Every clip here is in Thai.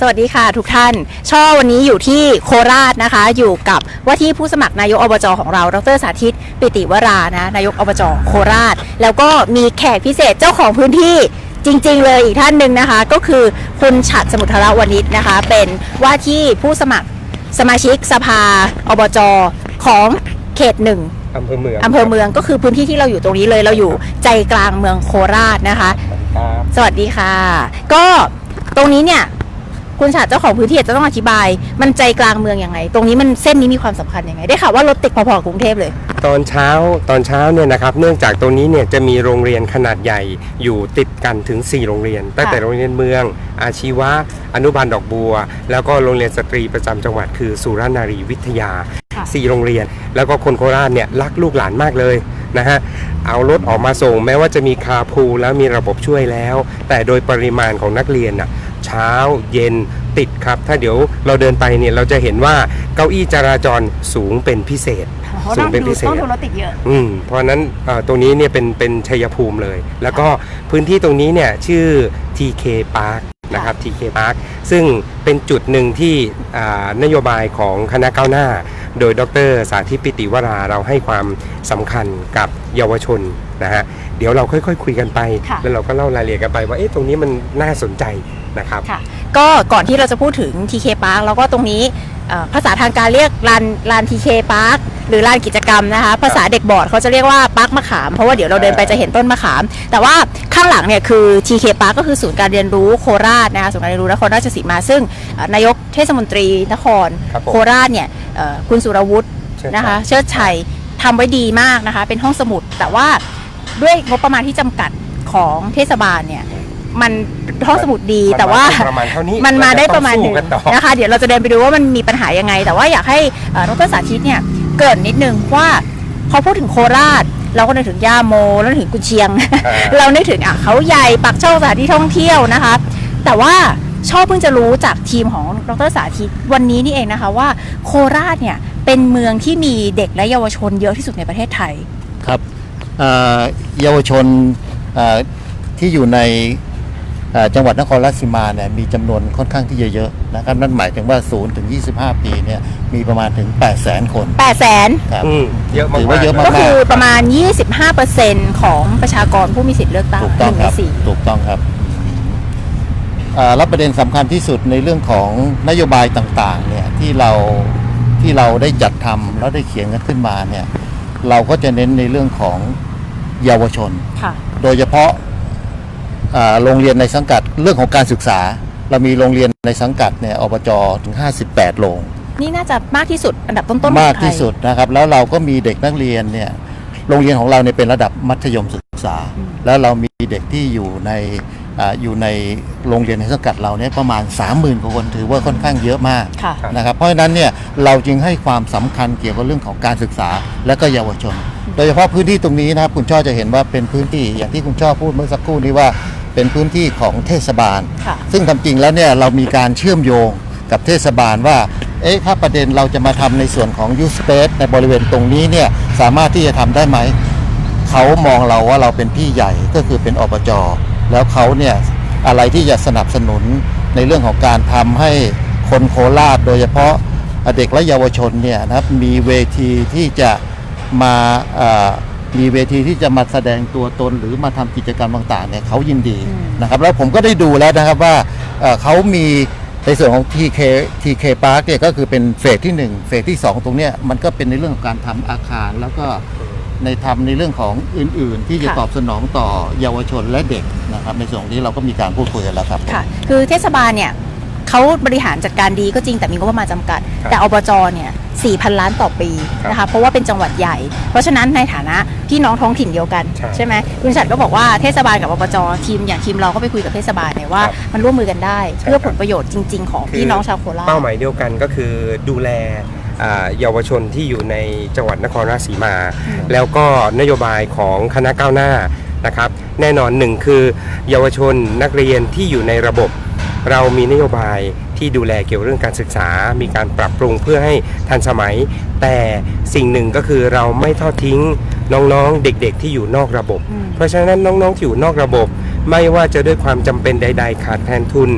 สวัสดีค่ะทุกท่าน ช่อวันนี้อยู่ที่โคราชนะคะ อยู่กับว่าที่ผู้สมัครนายกอบจของเรา ดรสาธิต ปิติวรานะนายกอบจโคราช แล้วก็มีแขกพิเศษเจ้าของพื้นที่จริง ๆ เลยอีกท่านหนึ่งนะคะ ก็คือคุณฉัดสมุทรวณิชนะคะ เป็นว่าที่ผู้สมัครสมาชิกสภาอบจของเขตหนึ่งอำเภอเมืองอำเภอเมืองก็คือพื้นที่ที่เราอยู่ตรงนี้เลยเราอยู่ใจกลางเมืองโคราชนะคะครับสวัสดีค่ะ ก็ตรงนี้เนี่ย คุณชาติเจ้าของพื้นที่อาจจะต้องอธิบาย มันใจกลางเมืองยังไง ตรงนี้มันเส้นนี้มีความสำคัญยังไง ได้ข่าวว่ารถติดพอๆกับกรุงเทพเลย ตอนเช้าตอนเช้าเนี่ยนะครับ เนื่องจากตรงนี้เนี่ยจะมีโรงเรียนขนาดใหญ่อยู่ติดกันถึง 4 โรงเรียน ตั้งแต่โรงเรียนเมือง อาชีวะ อนุบาลดอกบัว แล้วก็โรงเรียนสตรีประจำจังหวัดคือสุรนารีวิทยาค่ะ4โรงเรียน แล้วก็คนโคราชเนี่ยรักลูกหลานมากเลยนะฮะเอารถออกมาส่งแม้ว่าจะมีคาร์พูลแล้วมีระบบช่วยแล้ว แต่โดยปริมาณของนักเรียนน่ะเช้าเย็นติดครับ ถ้าเดี๋ยวเราเดินไปเนี่ยเราจะเห็นว่าเก้าอี้จราจรสูงเป็นพิเศษ สูงเป็นพิเศษต้องดูรถติดเยอะอืมเพราะฉะนั้นเอ่อตรงนี้เนี่ยเป็นเป็นชัยภูมิเลย แล้วก็พื้นที่ตรงนี้เนี่ยชื่อ TK Park นะครับ TK Park ซึ่งเป็นจุดหนึ่งที่อ่านโยบายของคณะก้าวหน้า โดยดรสาธิตปิติวราเราให้ความสำคัญกับเยาวชนนะฮะเดี๋ยวเราค่อยๆคุยกันไปค่ะแล้วเราก็เล่ารายละเอียดกันไปว่าเอ๊ะตรงนี้มันน่าสนใจ นะครับ ค่ะ ก็ก่อนที่เราจะพูดถึง TK Park แล้วก็ตรงนี้เอ่อภาษาทางการเรียกลานลาน TK Park หรือลานกิจกรรมนะคะ ภาษาเด็กบอร์ดเขาจะเรียกว่าปาร์คมะขาม เพราะว่าเดี๋ยวเราเดินไปจะเห็นต้นมะขาม แต่ว่าข้างหลังเนี่ยคือ TK Park ก็คือศูนย์การเรียนรู้โคราชนะคะศูนย์การเรียนรู้นครราชสีมา ซึ่งเอ่อนายกเทศมนตรีนครครับผม โคราชเนี่ยเอ่อคุณสุรวุฒิ เชิญนะคะรับเชิดชัยทำไว้ดีมากนะคะ เป็นห้องสมุด แต่ว่าด้วยงบประมาณที่จำกัดของเทศบาลเนี่ย มันห้องสมุดดีมันแต่ว่ามาประมาณเท่านี้มันมาได้เจประมาณหนึ่งต้องสู้กันต่อนะคะ เดี๋ยวเราจะเดินไปดูว่ามันมีปัญหายังไง แต่ว่าอยากให้เอ่อดรสาธิตเนี่ยเกรินนิดนึงว่าพอพูดถึงโคราชเราก็นึกถึงย่าโมแล้วนึกถึงกุนเชียงอ่าเรานึกถึงอะเขาใหญ่ปักช่องสถานที่ท่องเที่ยวนะคะ แต่ว่าชอบเพิ่งจะรู้จากทีมของดรสาธิตวันนี้นี่เองนะคะว่าโคราชเนี่ยเป็นเมืองที่มีเด็กและเยาวชนเยอะที่สุดในประเทศไทยครับเอ่อเยาวชนเอ่อที่อยู่ในเอ่อ จังหวัดนครราชสีมาเนี่ยมีจำนวนค่อนข้างที่จะเยอะนะครับนั่นหมายถึงว่า0ถึง25 ปีเนี่ยมีประมาณถึง 8 0 0 0 0 0 คน 8 0 0แสนครับอืมเยอะมากถือว่าเยอะมากก็คือประมาณ 25%ของประชากรผู้มีสิทธิ์เลือกตั้งถูกหต้องนึ่งคในรับสี่ถูกต้องครับเอ่อแล้วประเด็นสำคัญที่สุดในเรื่องของนโยบายต่างๆเนี่ยที่เราที่เราได้จัดทำแล้วได้เขียนกันขึ้นมาเนี่ยเราก็จะเน้นในเรื่องของเยาวชนค่ะโดยเฉพาะอ่า โรงเรียนในสังกัดเรื่องของการศึกษา เรามีโรงเรียนในสังกัดเนี่ยอบจถึง 58 โรง นี่น่าจะมากที่สุดอันดับต้นๆของมากไทยที่สุดนะครับ แล้วเราก็มีเด็กนักเรียนเนี่ยโรงเรียนของเราเนี่ยเป็นระดับมัธยมศึกษา แล้วเรามีเด็กที่อยู่ในอาอยู่ในโรงเรียนในสังกัดเราเนี่ยประมาณ 30,000กว่าคนถือว่าค่อนข้างเยอะมากค่ะนะครับเพราะฉะนั้นเนี่ยเราจึงให้ความสำคัญเกี่ยวกับเรื่องของการศึกษาและก็เยาวชน โดยเฉพาะพื้นที่ตรงนี้นะครับคุณช่อจะเห็นว่าเป็นพื้นที่อย่างที่คุณช่อพูดเมื่อสักครู่นี้ว่า เป็นพื้นที่ของเทศบาลค่ะซึ่งทำจริงแล้วเนี่ยเรามีการเชื่อมโยงกับเทศบาลว่า เอ๊ะถ้าประเด็นเราจะมาทำในส่วนของ u space ในบริเวณตรงนี้เนี่ยสามารถที่จะทำได้ไหม เขามองเราว่าเราเป็นพี่ใหญ่ก็คือเป็นอบจ แล้วเขาเนี่ยอะไรที่จะสนับสนุนในเรื่องของการทำให้คนโคราชโดยเฉพาะเด็กและเยาวชนเนี่ยนะครับมีเวทีที่จะมาเอ่อ มีเวทีที่จะมาแสดงตัวตนหรือมาทำกิจกรรมต่างๆเนี่ยเขายินดีอืมนะครับแล้วผมก็ได้ดูแล้วนะครับว่าเอ่อเขามีในส่วนของ TK TK Park เนี่ยก็คือเป็นเฟสที่ 1 เฟสที่ 2 ตรงเนี้ยมันก็เป็นในเรื่องของการทำอาคาร แล้วก็ในทำในเรื่องของอื่น ๆ ที่จะค่ะตอบสนองต่อเยาวชนและเด็กนะครับในส่วนนี้เราก็มีการพูดคุยกันแล้วครับค่ะคือเทศบาลเนี่ยเขาบริหารจัดการดีก็จริงแต่มีงบประมาณจำกัดครับแต่อบจเนี่ย 4,000 ล้านต่อปีครับนะคะเพราะว่าเป็นจังหวัดใหญ่ เพราะฉะนั้นในฐานะพี่น้องท้องถิ่นเดียวกันใช่ใช่ไหมคุณฉัดก็บอกว่าเทศบาลกับอบจทีมอย่างทีมเราก็ไปคุยกับเทศบาลเนี่ยว่าครับมันร่วมมือกันได้ใช่เพื่อคผรับลประโยชน์จริง ๆ ของคือพี่น้องชาวโคราชเป้าหมายเดียวกันก็คือดูแลอ่าเยาวชนที่อยู่ในจังหวัดนครราชสีมาอืมแล้วก็นโยบายของคณะก้าวหน้านะครับ แน่นอนหนึ่งคือเยาวชนนักเรียนที่อยู่ในระบบ เรามีนโยบาย ที่ดูแลเกี่ยวเรื่องการศึกษา มีการปรับปรุงเพื่อให้ทันสมัย แต่สิ่งหนึ่งก็คือเราไม่ทอดทิ้งน้องๆ เด็กๆ ที่อยู่นอกระบบอืมเพราะฉะนั้นน้องๆที่อยู่นอกระบบ ไม่ว่าจะด้วยความจำเป็นใด ๆ ขาดแคลนทุน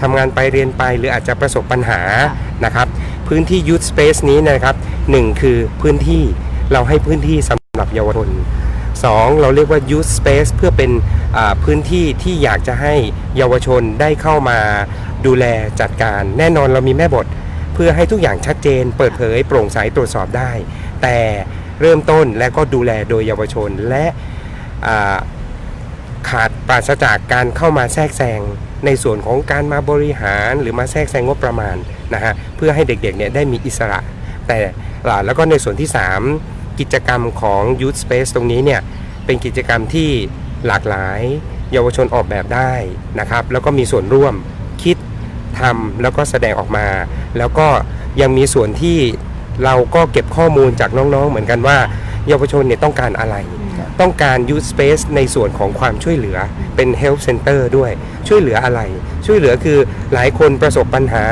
ทำงานไปเรียนไปหรืออาจจะประสบปัญหาค่ะนะครับพื้นที่ Youth Space นี้นะครับหนึ่งคือพื้นที่เราให้พื้นที่สำหรับเยาวชนสองเราเรียกว่า Youth Space เพื่อเป็นอ่าพื้นที่ที่อยากจะให้เยาวชนได้เข้ามา ดูแลจัดการแน่นอนเรามีแม่บท เพื่อให้ทุกอย่างชัดเจน เปิดเผย โปร่งใสตรวจสอบได้ แต่เริ่มต้นและก็ดูแลโดยเยาวชนและขาดปราศจากการเข้ามาแทรกแซงในส่วนของการมาบริหารหรือมาแทรกแซงงบประมาณนะฮะเพื่อให้เด็กๆเนี่ยได้มีอิสระ แต่แล้วก็ในส่วนที่ 3 กิจกรรมของ Youth Space ตรงนี้เนี่ยเป็นกิจกรรมที่หลากหลาย เยาวชนออกแบบได้นะครับ แล้วก็มีส่วนร่วม ทำแล้วก็แสดงออกมา แล้วก็ยังมีส่วนที่เราก็เก็บข้อมูลจากน้องๆ เหมือนกันว่า เยาวชนเนี่ยต้องการอะไร ต้องการ youth space ในส่วนของความช่วยเหลือเป็น health center ด้วยช่วยเหลืออะไร ช่วยเหลือคือหลายคนประสบปัญหา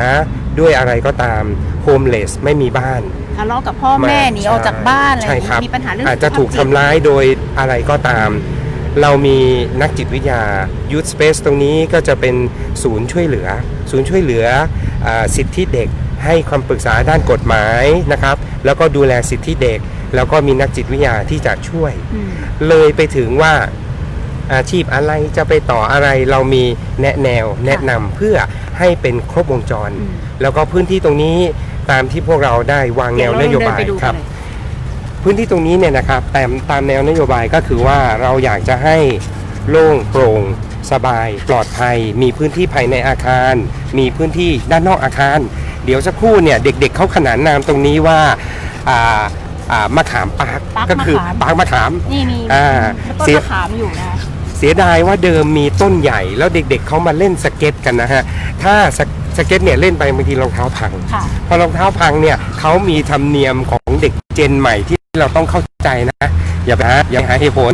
ด้วยอะไรก็ตาม homeless ไม่มีบ้านทะเลาะกับพ่อแม่หนีออกจากบ้านอะไรอใช่ย่างครับนี้มีปัญหาเรื่องอาจจะถูกสุขภาพจิตทำร้ายโดยอะไรก็ตาม เรามีนักจิตวิทยา Youth Space ตรงนี้ก็จะเป็นศูนย์ช่วยเหลือ ศูนย์ช่วยเหลืออาสิทธิเด็ก ให้คำปรึกษาด้านกฎหมายนะครับ แล้วก็ดูแลสิทธิเด็ก แล้วก็มีนักจิตวิทยาที่จะช่วยอืมเลยไปถึงว่าอาชีพอะไรจะไปต่ออะไรเรามีแนะแนวแนะนำเพื่อให้เป็นครบวงจรอืมแล้วก็พื้นที่ตรงนี้ตามที่พวกเราได้วางแนเดี๋ยววเรานโยเดินบายไปดูคกัรันบเลย พื้นที่ตรงนี้เนี่ยนะครับแต่ตามแนวนโยบายก็คือว่าเราอยากจะให้โล่งโปร่ง สบาย ปลอดภัย มีพื้นที่ภายในอาคาร มีพื้นที่ด้านนอกอาคาร เดี๋ยวสักครู่เนี่ยเด็กๆเขาขนานนามตรงนี้ว่าอ่าอ่ามะขามปาร์คปาร์คก็คืมะขาม ปาร์คมะขาม นี่มีอ่าต้นเสีย มะขามอยู่นะ เสียดายว่าเดิมมีต้นใหญ่ แล้วเด็กๆเขามาเล่นสเก็ตกันนะฮะถ้าสสเก็ตเนี่ยเล่นไปบางทีรองเท้าพัง ค่ะ พอรองเท้าพังเนี่ยเขามีธรรมเนียมของเด็กเจนใหม่ที่ เราต้องเข้าใจนะ อย่าไปหาอย่าหาเหตุผล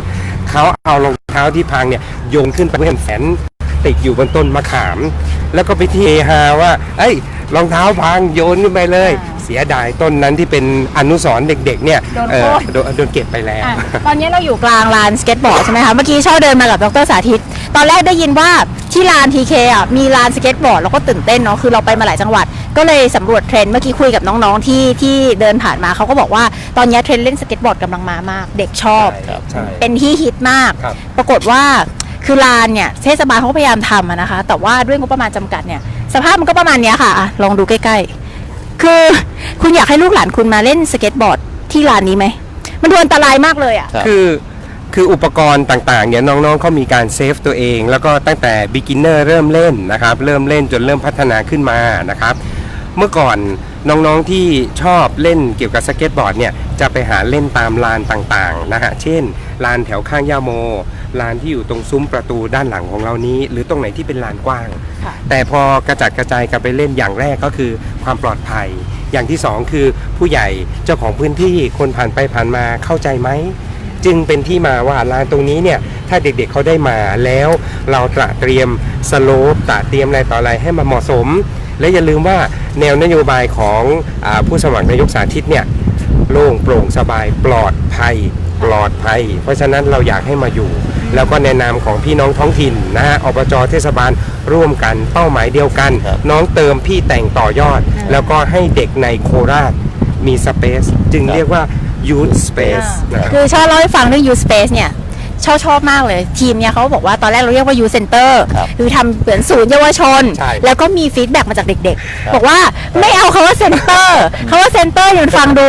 เขาเอารองเท้าที่พังเนี่ยโยนขึ้นไปเพื่อนแสน ติดอยู่บนต้นมะขาม แล้วก็ไปเทฮาว่า เอ้ยรองเท้าพังโยนขึ้นไปเลย อ่า เสียดายต้นนั้นที่เป็นอนุสรณ์เด็กๆ เนี่ยโดนเออโค่นโดนโดนเก็บไปแล้ว อะตอนนี้เราอยู่กลางลานสเก็ตบอร์ดใช่ไหมคะ เมื่อกี้ช่อเดินมากับดรสาธิต ตอนแรกได้ยินว่าที่ลานทีเคอะมีลานสเก็ตบอร์ดเราก็ตื่นเต้นเนาะ คือเราไปมาหลายจังหวัด ก็เลยสำรวจเทรนด์เมื่อกี้คุยกับน้องๆที่ที่เดินผ่านมาเขาก็บอกว่าตอนนี้เทรนด์เล่นสเก็ตบอร์ดกำลังมามาก เด็กชอบ ใช่เป็นที่ฮิตมาก ครับ ปรากฏว่า คือลานเนี่ยเทศบาลเขาพยายามทำนะคะ แต่ว่าด้วยงบประมาณจำกัดเนี่ยสภาพมันก็ประมาณนี้ค่ะลองดูใกล้ ๆ คือคุณอยากให้ลูกหลานคุณมาเล่นสเก็ตบอร์ดที่ลานนี้ไหมมันดูอันตรายมากเลยอะคือคืออุปกรณ์ต่างๆเนี่ยน้องๆเขามีการเซฟตัวเอง แล้วก็ตั้งแต่ beginner เริ่มเล่นนะครับ เริ่มเล่นจนเริ่มพัฒนาขึ้นมานะครับ เมื่อก่อนน้องๆที่ชอบเล่นเกี่ยวกับสเก็ตบอร์ดเนี่ยจะไปหาเล่นตามลานต่างๆนะฮะเช่น ลานแถวข้างย่าโม ลานที่อยู่ตรงซุ้มประตูด้านหลังของเรานี้ หรือตรงไหนที่เป็นลานกว้างค่ะแต่พอกระจัดกระจายกันไปเล่นอย่างแรกก็คือความปลอดภัย อย่างที่สองคือผู้ใหญ่เจ้าของพื้นที่คนผ่านไปผ่านมาเข้าใจไหมจึงเป็นที่มาว่าลานตรงนี้เนี่ยถ้าเด็กๆเขาได้มาแล้ว เราตระเตรียมสโลปตระเตรียมอะไรต่ออะไรให้มันเหมาะสม และอย่าลืมว่าแนวนโยบายของอาผู้สมัครนายกสาธิตเนี่ยโล่งโปร่งสบายปลอดภัย ปลอดภัย เพราะฉะนั้นเราอยากให้มาอยู่ แล้วก็ในนามของพี่น้องท้องถิ่นนะฮะอบจเทศบาลร่วมกันเป้าหมายเดียวกัน ครับ น้องเติมพี่แต่งต่อยอดอ่าแล้วก็ให้เด็กในโคราชมีสเปซจึงเรียกว่า youth space นะครับ คือชอบเล่าให้ฟังเรื่อง U Space เนี่ยชอบชอบมากเลย ทีมเนี่ยเขาบอกว่าตอนแรกเราเรียกว่า U Center ครับคือทำเหมือนศูนย์เยาวชน ใช่ แล้วก็มีฟีดแบ็กมาจากเด็กครับๆบอกว่าไม่เอาคาว่าเซ็นเตอร์คาว่าเซ็นเตอร์มันฟังดู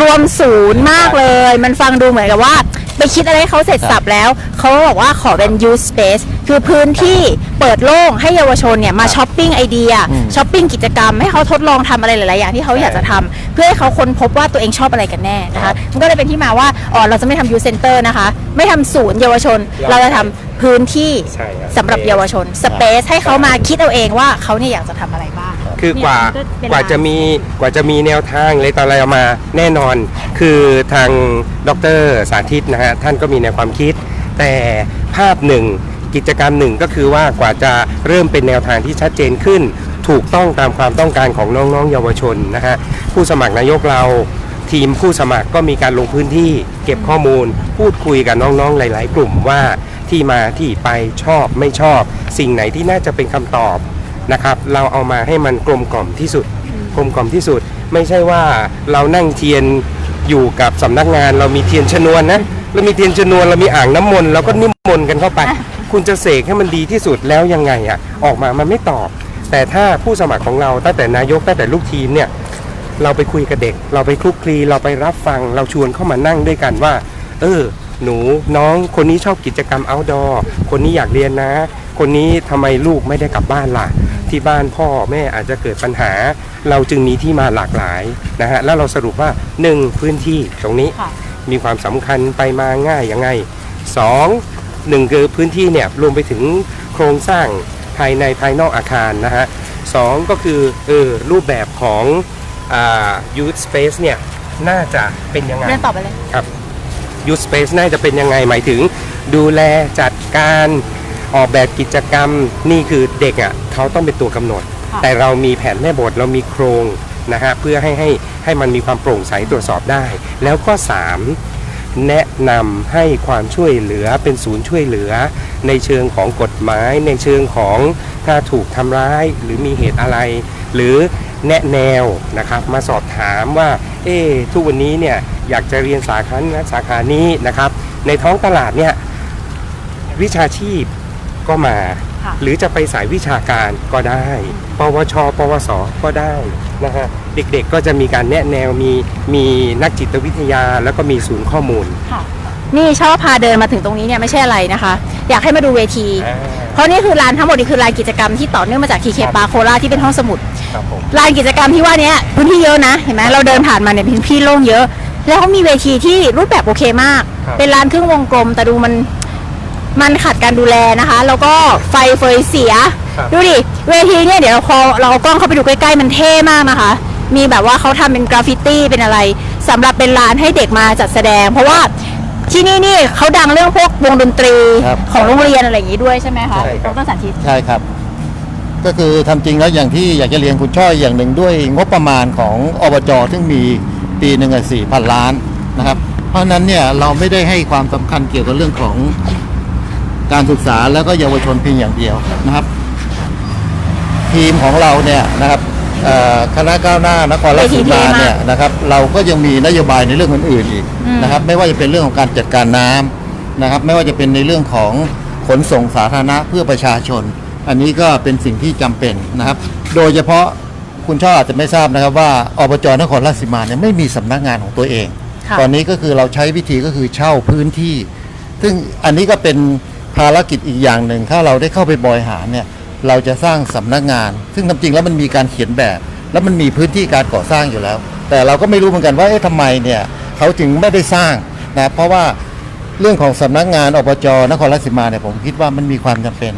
รวมศูนย์มากเลย มันฟังดูเหมือนกับว่า ไปคิดอะไรให้เขาเสร็จสับแล้ว เขาบอกว่าขอเป็น U Space คือพื้นที่เปิดโล่งให้เยาวชนเนี่ยมาช้อปปิ้งไอเดียอืมช้อปปิ้งกิจกรรม ให้เขาทดลองทำอะไรหลาย ๆ อย่างที่เขาอยากจะทำเพื่อให้เขาค้นพบว่าตัวเองชอบอะไรกันแน่นะคะมันก็เลยเป็นที่มาว่าอ๋อเราจะไม่ทำยูเซนเตอร์นะคะ ไม่ทำศูนย์เยาวชน เราจะทำพื้นที่ใช่ครับสำหรับเยาวชนสเปซให้เขามาคิดเอาเองว่าเขาเนี่ยอยากจะทำอะไรบ้าง คือกว่าเนี่ยมันก็เป็นกว่าจะมีกว่าจะมีแนวทางเลยตอนอะไรออกมาแน่นอน คือทางดรสาธิตนะฮะท่านก็มีแนวความคิด แต่ภาพหนึ่งกิจกรรมหนึ่งก็คือว่ากว่าจะเริ่มเป็นแนวทางที่ชัดเจนขึ้น ถูกต้องตามความต้องการของน้องๆเยาวชนนะฮะผู้สมัครนายกเรา ทีมผู้สมัครก็มีการลงพื้นที่เก็บข้อมูล พูดคุยกับน้องๆหลาย ๆ กลุ่มว่าที่มาที่ไปชอบไม่ชอบ สิ่งไหนที่น่าจะเป็นคำตอบ นะครับเราเอามาให้มันกลมกล่อมที่สุดกลมกล่อมที่สุด ไม่ใช่ว่าเรานั่งเทียนอยู่กับสำนักงาน เรามีเทียนชนวนนะเรามีเทียนชนวนเรามีอ่างน้ำมนต์เราก็นิมนต์กันเข้าไป คุณจะเสกให้มันดีที่สุดแล้วยังไงอะออกมามันไม่ตอบ แต่ถ้าผู้สมัครของเราตั้งแต่นายกตั้งแต่ลูกทีมเนี่ยเราไปคุยกับเด็ก เราไปคลุกคลีเราไปรับฟัง เราชวนเข้ามานั่งด้วยกันว่า เออ หนูน้องคนนี้ชอบกิจกรรม outdoor คนนี้อยากเรียนนะ คนนี้ทำไมลูกไม่ได้กลับบ้านล่ะ ที่บ้านพ่อแม่อาจจะเกิดปัญหา เราจึงมีที่มาหลากหลายนะฮะแล้วเราสรุปว่า 1. พื้นที่ตรงนี้ค่ะมีความสำคัญไปมาง่ายยังไง 2. หนึ่งคือพื้นที่เนี่ยรวมไปถึงโครงสร้างภายในภายนอกอาคารนะฮะสองก็คือเออรูปแบบของอ่า youth space เนี่ยน่าจะเป็นยังไงเดินต่อไปเลยครับ youth space น่าจะเป็นยังไงหมายถึงดูแลจัดการ ออกแบบกิจกรรมนี่คือเด็กอะ่ะเขาต้องเป็นตัวกำหนดค่ะแต่เรามีแผนแม่บทเรามีโครงนะฮะเพื่อให้ให้ให้มันมีความโปร่งใสตรวจสอบได้ แล้วก็ 3 แนะนำให้ความช่วยเหลือเป็นศูนย์ช่วยเหลือ ในเชิงของกฎหมาย ในเชิงของถ้าถูกทำร้ายหรือมีเหตุอะไร หรือแนะแนวนะครับมาสอบถามว่า เอ๊ะทุกวันนี้เนี่ยอยากจะเรียนสาขานั้นสาขานี้นะครับ ในท้องตลาดเนี่ยวิชาชีพ ก็มาค่ะหรือจะไปสายวิชาการก็ได้ ปวช ปวส ก็ได้นะฮะเด็กๆก็จะมีการแนะแนวมีมีนักจิตวิทยาแล้วก็มีศูนย์ข้อมูลค่ะนี่ชอบพาเดินมาถึงตรงนี้เนี่ยไม่ใช่อะไรนะคะ อยากให้มาดูเวที เพราะนี่คือลานทั้งหมดนี่คือลานกิจกรรมที่ต่อเนื่องมาจากทีเคปาโคราชที่เป็นห้องสมุดครับผมลานกิจกรรมที่ว่าเนี้ยพื้นที่เยอะนะเห็นไหมเราเดินผ่านมาเนี่ยพื้นที่โล่งเยอะ แล้วเขามีเวทีที่รูปแบบโอเคมากครับเป็นลานครึ่งวงกลม แต่ดูมัน มันขาดการดูแลนะคะ แล้วก็ไฟเฟยเสีย ครับดูดิเวทีเนี่ยเดี๋ยวเราพอเราเอากล้องเข้าไปดูใกล้ๆมันเท่มากนะคะ มีแบบว่าเขาทำเป็นกราฟฟิตี้เป็นอะไรสำหรับเป็นลานให้เด็กมาจัดแสดง เพราะว่าที่นี่นี่เขาดังเรื่องพวกวงดนตรีครับของโรงเรียนอะไรอย่างนี้ด้วยใช่ไหมคะใช่ครับ ดรสาธิตใช่ครับ ก็คือทำจริงแล้วอย่างที่อยากจะเรียนคุณช่อยอย่างหนึ่งด้วยงบประมาณของอบจซึ่งมีปีหนึ่งสี่พันล้านนะครับ เพราะฉะนั้นเนี่ยเราไม่ได้ให้ความสำคัญเกี่ยวกับเรื่องของ การศึกษาแล้วก็เยาวชนเพียงอย่างเดียวนะครับ ทีมของเราเนี่ยนะครับเอ่อคณะก้าวหน้านครราชสีมาเนี่ยนะครับ เราก็ยังมีนโยบายในเรื่องอื่นๆอีกนะครับ ไม่ว่าจะเป็นเรื่องของการจัดการน้ำนะครับ ไม่ว่าจะเป็นในเรื่องของขนส่งสาธารณะเพื่อประชาชน อันนี้ก็เป็นสิ่งที่จำเป็นนะครับ โดยเฉพาะคุณช่ออาจจะไม่ทราบนะครับว่าอบจนครราชสีมาเนี่ยไม่มีสำนักงานของตัวเองค่ะตอนนี้ก็คือเราใช้วิธีก็คือเช่าพื้นที่ ซึ่งอันนี้ก็เป็น ภารกิจอีกอย่างหนึ่ง ถ้าเราได้เข้าไปบริหารเนี่ยเราจะสร้างสำนักงาน ซึ่งทำจริงแล้วมันมีการเขียนแบบ แล้วมันมีพื้นที่การก่อสร้างอยู่แล้ว แต่เราก็ไม่รู้เหมือนกันว่าเอ๊ะทำไมเนี่ยเขาจึงไม่ได้สร้างนะเพราะว่าเรื่องของสำนักงานอบจนครราชสีมาเนี่ยผมคิดว่ามันมีความจำเป็น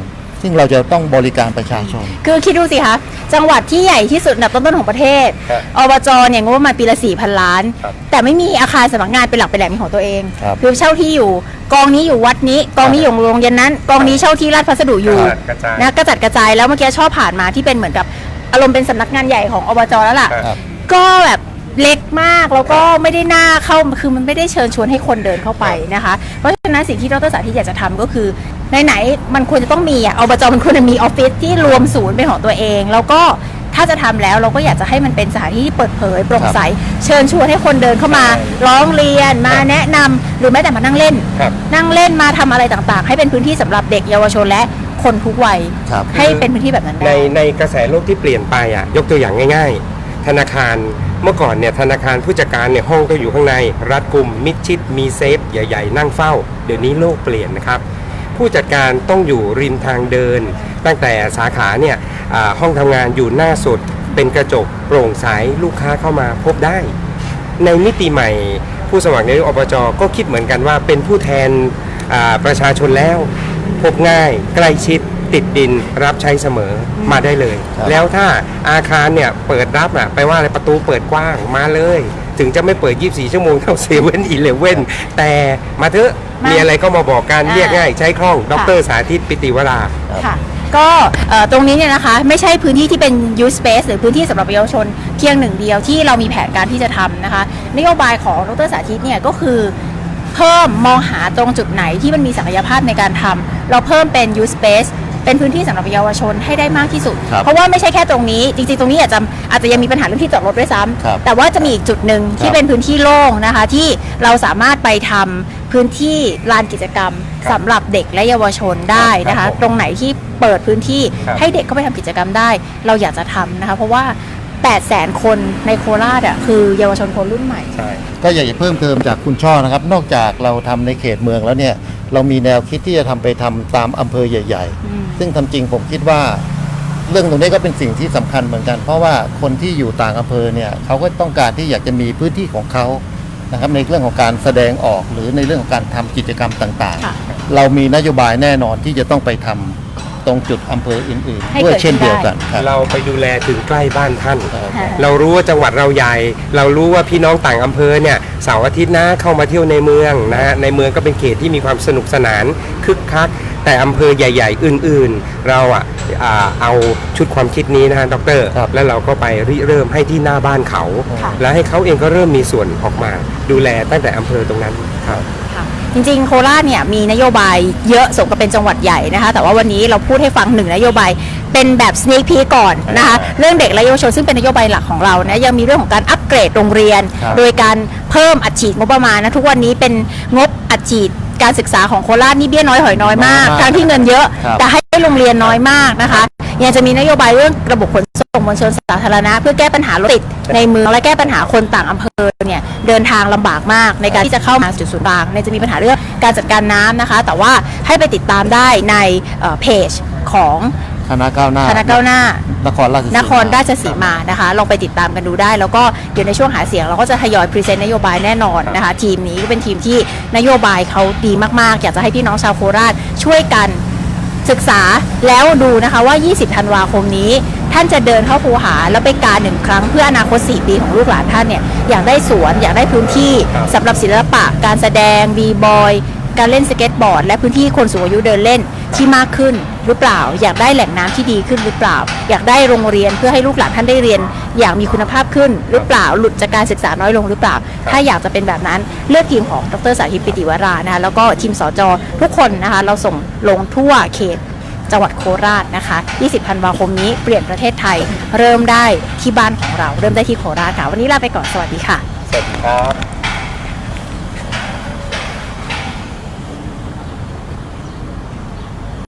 ซึ่งเราจะต้องบริการประชาชน คือคิดดูสิคะจังหวัดที่ใหญ่ที่สุดอันดับต้นๆของประเทศครับอบจเนี่ยงบประมาณปีละสี่พันล้าน ครับแต่ไม่มีอาคารสำนักงานเป็นหลักเป็นแหล่งเป็นของตัวเองครับ อเช่าที่อยู่กองนี้อยู่วัดนี้ กองนี้อยู่โรงเรียนนั้น กองนี้เช่าที่ราชพัสดุอยู่กระจาย นะกระจัดกระจายแล้วเมื่อกี้ชอบผ่านมาที่เป็นเหมือนกับอารมณ์เป็นสำนักงานใหญ่ของอบจแล้วล่ะ ครับ ก็แบบ เล็กมากแล้วก็ไม่ได้น่าเข้าคือมันไม่ได้เชิญชวนให้คนเดินเข้าไปนะคะ เพราะฉะนั้นสิ่งที่ดรสาธิตอยากจะทำก็คือไหนๆมันควรจะต้องมีอะอบจมันควรจะมีออฟฟิศที่รวมศูนย์เป็นของตัวเอง แล้วก็ถ้าจะทำแล้วเราก็อยากจะให้มันเป็นสถานที่ที่เปิดเผยโปร่งใส เชิญชวนให้คนเดินเข้ามาใช่ร้องเรียนมาแนะนำหรือแม้แต่มานั่งเล่นครับนั่งเล่นมาทำอะไรต่างๆ ให้เป็นพื้นที่สำหรับเด็กเยาวชนและคนทุกวัยครับให้เป็นพื้นที่แบบนั้นในได้ในกระแสโลกที่เปลี่ยนไปอะยกตัวอย่างง่าย ๆ ธนาคาร เมื่อก่อนเนี่ยธนาคารผู้จัดการเนี่ยห้องก็อยู่ข้างใน รัดกลุ่มมิดชิดมีเซฟ ใหญ่ ๆ นั่งเฝ้า เดี๋ยวนี้โลกเปลี่ยนนะครับ ผู้จัดการต้องอยู่ริมทางเดิน ตั้งแต่สาขาเนี่ยห้องทำงานอยู่หน้าสุด เป็นกระจกโปร่งใสลูกค้าเข้ามาพบได้ ในมิติใหม่ ผู้สมัครนายกอบจก็คิดเหมือนกันว่าเป็นผู้แทนประชาชนแล้ว พบง่ายใกล้ชิด ติดดินรับใช้เสมอมาได้เลยครับแล้วถ้าอาคารเนี่ยเปิดรับอะไปลว่าอะไรประตูเปิดกว้างมาเลย ถึงจะไม่เปิด 24 ชั่วโมงเท่าเซเว่นอีเลเว่นแต่มาเถอะมามีมีอะไรก็มาบอกกันอ่าเรียกง่ายใช้คล่องดค่ะรสาธิตปิติวราค่ะก็เอ่อตรงนี้เนี่ยนะคะไม่ใช่พื้นที่ที่เป็น use space หรือพื้นที่สำหรับเยาวชนเพียงหนึ่งเดียวที่เรามีแผนการที่จะทำนะคะนโยบายของดรสาธิตเนี่ยก็คือเพิ่มมองหาตรงจุดไหนที่มันมีศักยภาพในการทำเราเพิ่มเป็น use space เป็นพื้นที่สำหรับเยาวชนให้ได้มากที่สุด ครับเพราะว่าไม่ใช่แค่ตรงนี้ จริงๆ ตรงนี้อาจจะอาจจะยังมีปัญหาเรื่องที่จอดรถด้วยซ้ำครับแต่ว่าจะมีอีกจุดหนึ่งที่ครับเป็นพื้นที่โล่งนะคะ ที่เราสามารถไปทำพื้นที่ลานกิจกรรมครับสำหรับเด็กและเยาวชนได้นะครัคะบผมตรงไหนที่เปิดพื้นที่ครับให้เด็กเข้าไปทำกิจกรรมได้ เราอยากจะทำนะคะเพราะว่า8แสนคนในโคราชอะคือเยาวชนคนรุ่นใหม่ ใช่ ก็อยากจะเพิ่มเติมจากคุณช่อนะครับ นอกจากเราทำในเขตเมืองแล้วเนี่ย เรามีแนวคิดที่จะทำไปทำตามอำเภอใหญ่อืมๆซึ่งทำจริงผมคิดว่า เรื่องตรงนี้ก็เป็นสิ่งที่สำคัญเหมือนกัน เพราะว่าคนที่อยู่ต่างอำเภอเนี่ยเขาก็ต้องการที่อยากจะมีพื้นที่ของเขานะครับในเรื่องของการแสดงออกหรือในเรื่องของการทำกิจกรรมต่างค่ะๆเรามีนโยบายแน่นอนที่จะต้องไปทำ ตรงจุดอำเภออื่นให้ๆ ด้วยเกิดเช่นขึ้นเดียวได้กันครับ เราไปดูแลถึงใกล้บ้านท่านครับเรารู้ว่าจังหวัดเราใหญ่ เรารู้ว่าพี่น้องต่างอำเภอเนี่ยเสาร์อาทิตย์นะเข้ามาเที่ยวในเมืองนะฮะในเมืองก็เป็นเขตที่มีความสนุกสนานคึกคัก แต่อำเภอใหญ่ ๆ อื่นๆ เราอะอ่าเอาชุดความคิดนี้นะฮะดร ครับ แล้วเราก็ไปริเริ่มให้ที่หน้าบ้านเขา ค่ะ แล้วให้เขาเองก็เริ่มมีส่วนออกมา ดูแลตั้งแต่อำเภอตรงนั้นครับ ค่ะ จริงๆ โคราชเนี่ยมีนโยบายเยอะสมกับเป็นจังหวัดใหญ่นะคะ แต่ว่าวันนี้เราพูดให้ฟังหนึ่งนโยบายเป็นแบบ sneak peek ก่อนนะคะอ่าเรื่องเด็กและเยาวชนซึ่งเป็นนโยบายหลักของเรานะยังมีเรื่องของการอัปเกรดโรงเรียน ครับ โดยการเพิ่มอัดฉีดงบประมาณนะทุกวันนี้เป็นงบอัดฉีดการศึกษาของโคราชนี่เบี้ยน้อยหอยน้อยมากน้อยมากทั้งที่เงินเยอะ ครับแต่ให้โรงเรียนน้อยมากนะคะยังจะมีนโยบายเรื่องระบบขนส่งมวลชนสาธารณะ เพื่อแก้ปัญหารถติดในเมืองและแก้ปัญหาคนต่างอำเภอ เนี่ยเดินทางลำบากมาก ในการที่จะเข้ามาจุดศูนย์กลางเนี่ยจะมีปัญหาเรื่องการจัดการน้ำนะคะ แต่ว่าให้ไปติดตามได้ในเอ่อเพจของคณะก้าวหน้าคณะก้าวหน้านครราชสีมานครราชสีมานะคะ ลองไปติดตามกันดูได้ แล้วก็เดี๋ยวในช่วงหาเสียงเราก็จะทยอยพรีเซนต์นโยบายแน่นอนนะคะ ทีมนี้ก็เป็นทีมที่นโยบายเขาดีมากๆ อยากจะให้พี่น้องชาวโคราชช่วยกัน ศึกษาแล้วดูนะคะว่า 20 ธันวาคมนี้ ท่านจะเดินเข้าคูหาแล้วไปการหนึ่งครั้งเพื่ออนาคต 4 ปีของลูกหลานท่านเนี่ยอยากได้สวนอยากได้พื้นที่ครับสำหรับศิลปะ การแสดงบีบอยการเล่นสเก็ตบอร์ด และพื้นที่คนสูงอายุเดินเล่นที่มากขึ้น หรือเปล่า อยากได้แหล่งน้ำที่ดีขึ้นหรือเปล่า อยากได้โรงเรียนเพื่อให้ลูกหลานท่านได้เรียน อย่างมีคุณภาพขึ้นหรือเปล่าหลุดจากการศึกษาน้อยลงหรือเปล่า ถ้าอยากจะเป็นแบบนั้นเลือกทีมของดรสาธิตปิติวรานะคะแล้วก็ทีมสจทุกคนนะคะเราส่งลงทั่วเขตจังหวัดโคราชนะคะ 20 ธันวาคมนี้เปลี่ยนประเทศไทย เริ่มได้ที่บ้านของเรา เริ่มได้ที่โคราชค่ะ วันนี้ลาไปก่อน สวัสดีค่ะ สวัสดีครับ